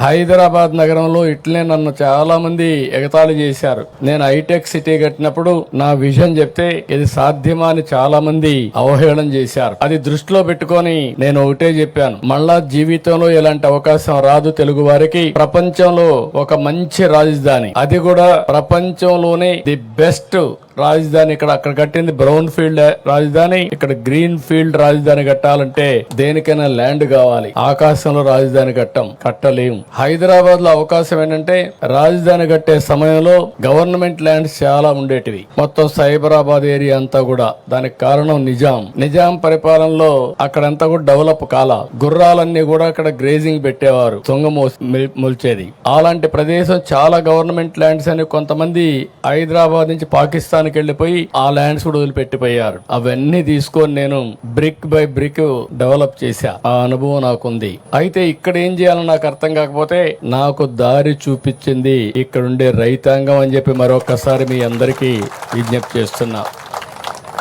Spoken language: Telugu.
హైదరాబాద్ నగరంలో ఇట్లనే నన్ను చాలా మంది ఎగతాళి చేశారు. నేను హైటెక్ సిటీ కట్టినప్పుడు నా విజన్ చెప్తే ఇది సాధ్యమా అని చాలా మంది అవహేళన చేశారు. అది దృష్టిలో పెట్టుకొని నేను ఒకటే చెప్పాను. మళ్ళా జీవితంలో ఇలాంటి అవకాశం రాదు తెలుగు వారికి. ప్రపంచంలో ఒక మంచి రాజధాని. అది కూడా ప్రపంచంలోనే ది బెస్ట్ రాజధాని ఇక్కడ అక్కడ కట్టింది బ్రౌన్ ఫీల్డ్. రాజధాని ఇక్కడ గ్రీన్ ఫీల్డ్ రాజధాని కట్టాలంటే దేనికైనా ల్యాండ్ కావాలి. ఆకాశంలో రాజధాని కట్టం. కట్టలేం. హైదరాబాద్లో అవకాశం ఏంటంటే రాజధాని కట్టే సమయంలో గవర్నమెంట్ ల్యాండ్స్ చాలా ఉండేటివి. మొత్తం సైబరాబాద్ ఏరియా అంతా కూడా. దానికి కారణం నిజాం. నిజాం పరిపాలనలో అక్కడంతా కూడా డెవలప్ కాల. గుర్రాలన్నీ కూడా అక్కడ గ్రేజింగ్ పెట్టేవారు. తొంగ మొల్చేది. అలాంటి ప్రదేశం చాలా గవర్నమెంట్ ల్యాండ్స్ అని కొంతమంది హైదరాబాద్ నుంచి పాకిస్తాన్ దేశానికి వెళ్ళిపోయి ఆ ల్యాండ్స్ కూడా వదిలిపెట్టిపోయారు. అవన్నీ తీసుకొని నేను బ్రిక్ బై బ్రిక్ డెవలప్ చేశా. ఆ అనుభవం నాకుంది. అయితే ఇక్కడ ఏం చేయాలో నాకు అర్థం కాకపోతే నాకు దారి చూపించింది ఇక్కడ ఉండే రైతాంగం అని చెప్పి మరొకసారి మీ అందరికీ విజ్ఞప్తి చేస్తున్నా.